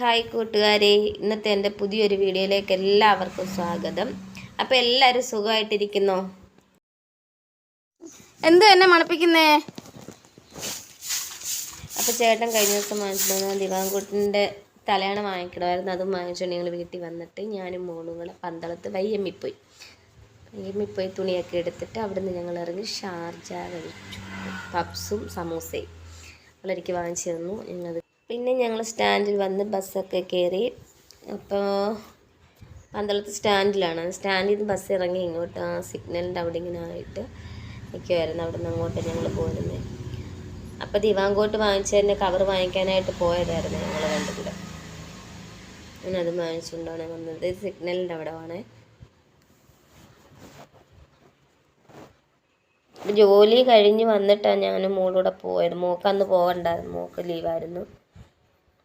Hi കൂട്ടുകാരെ ഇന്നത്തെ എന്റെ പുതിയൊരു വീഡിയോയിലേക്ക് എല്ലാവർക്കും സ്വാഗതം. അപ്പം എല്ലാവരും സുഖമായിട്ടിരിക്കുന്നോ? എന്ത് എന്നെ മണപ്പിക്കുന്നേ? അപ്പം ചേട്ടൻ കഴിഞ്ഞ ദിവസം വാങ്ങിച്ചിരുന്ന ദിവാൻകുട്ടിന്റെ തലയണ വാങ്ങിക്കണമായിരുന്നു. അതും വാങ്ങിച്ചുകൊണ്ട് ഞങ്ങൾ വീട്ടിൽ വന്നിട്ട് ഞാനും മോളും കൂടെ പന്തളത്ത് വയ്യമ്മിപ്പോയി. വയ്യമ്മിപ്പോയി തുണിയൊക്കെ എടുത്തിട്ട് അവിടുന്ന് ഞങ്ങൾ ഇറങ്ങി ഷാർജ കഴിച്ചു. പപ്സും സമൂസയും അവളെനിക്ക് വാങ്ങിച്ചു തന്നു. ഞങ്ങളത് പിന്നെ ഞങ്ങൾ സ്റ്റാൻഡിൽ വന്ന് ബസ്സൊക്കെ കയറി അപ്പോൾ പന്തളത്ത് സ്റ്റാൻഡിലാണ്. സ്റ്റാൻഡിൽ നിന്ന് ബസ് ഇറങ്ങി ഇങ്ങോട്ട് ആ സിഗ്നലിന്റെ അവിടെ ഇങ്ങനെ ആയിട്ട് നിൽക്കുമായിരുന്നു അവിടെ നിന്ന് അങ്ങോട്ട് ഞങ്ങൾ പോരുന്നത് അപ്പോൾ ദിവാങ്കോട്ട് വാങ്ങിച്ചതിന്റെ കവർ വാങ്ങിക്കാനായിട്ട് പോയതായിരുന്നു ഞങ്ങൾ രണ്ടുകൂടെ അങ്ങനെ അത് വാങ്ങിച്ചുകൊണ്ടാണ് വന്നത്. സിഗ്നലിന്റെ അവിടെ അപ്പോൾ ജോലി കഴിഞ്ഞ് വന്നിട്ടാണ് ഞാൻ മോളൂടെ പോയത്. മോക്കന്ന് പോകണ്ടായിരുന്നു മോക്ക് ലീവായിരുന്നു.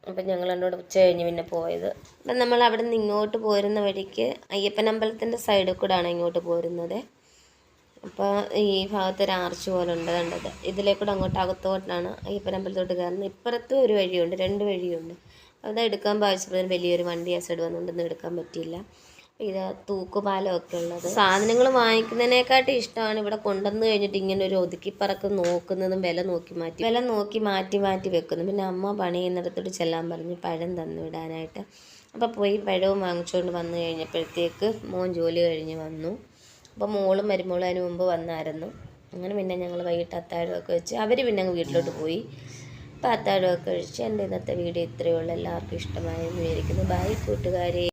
അപ്പം ഞങ്ങൾ എന്നോട് ഉച്ച കഴിഞ്ഞ് പിന്നെ പോയത്. അപ്പം നമ്മൾ അവിടെ നിന്ന് ഇങ്ങോട്ട് പോരുന്ന വഴിക്ക് അയ്യപ്പൻ അമ്പലത്തിന്റെ സൈഡിൽ കൂടെയാണ് ഇങ്ങോട്ട് പോരുന്നത്. അപ്പോൾ ഈ ഭാഗത്ത് ഒരു ആർച്ച് പോലെ ഉണ്ട് കണ്ടത്. ഇതിലേ കൂടെ അങ്ങോട്ട് അകത്തോട്ടാണ് അയ്യപ്പൻ അമ്പലത്തോട്ട് കയറുന്നത്. ഇപ്പുറത്തും ഒരു വഴിയുണ്ട് രണ്ട് വഴിയുണ്ട്. അത് എടുക്കാൻ ഭാവിച്ചപ്പോൾ വലിയൊരു വണ്ടി ആ സൈഡ് വന്നുകൊണ്ടൊന്നും എടുക്കാൻ പറ്റിയില്ല. ഇത് തൂക്കുപാലമൊക്കെ ഉള്ളത്. സാധനങ്ങൾ വാങ്ങിക്കുന്നതിനെക്കാട്ടും ഇഷ്ടമാണ് ഇവിടെ കൊണ്ടുവന്ന് കഴിഞ്ഞിട്ട് ഇങ്ങനെ ഒരു ഒതുക്കിപ്പറക്കം നോക്കുന്നതും വില നോക്കി മാറ്റി വില നോക്കി മാറ്റി മാറ്റി വെക്കുന്നു. പിന്നെ അമ്മ പണി ചെയ്യുന്നിടത്തോട്ട് ചെല്ലാൻ പറഞ്ഞു പഴം തന്നു വിടാനായിട്ട്. അപ്പോൾ പോയി പഴവും വാങ്ങിച്ചുകൊണ്ട് വന്നു കഴിഞ്ഞപ്പോഴത്തേക്ക് മോൻ ജോലി കഴിഞ്ഞ് വന്നു. അപ്പോൾ മോളും മരുമോളും അതിന് മുമ്പ് വന്നായിരുന്നു. അങ്ങനെ പിന്നെ ഞങ്ങൾ വൈകിട്ട് അത്താഴമൊക്കെ വെച്ച് അവർ പിന്നെ അങ്ങ് വീട്ടിലോട്ട് പോയി. അപ്പോൾ അത്താഴമൊക്കെ കഴിച്ച് എന്റെ ഇന്നത്തെ വീഡിയോ ഇത്രയേ ഉള്ളൂ. എല്ലാവർക്കും ഇഷ്ടമായെന്ന് വിചാരിക്കുന്നു. ബൈ കൂട്ടുകാരെ.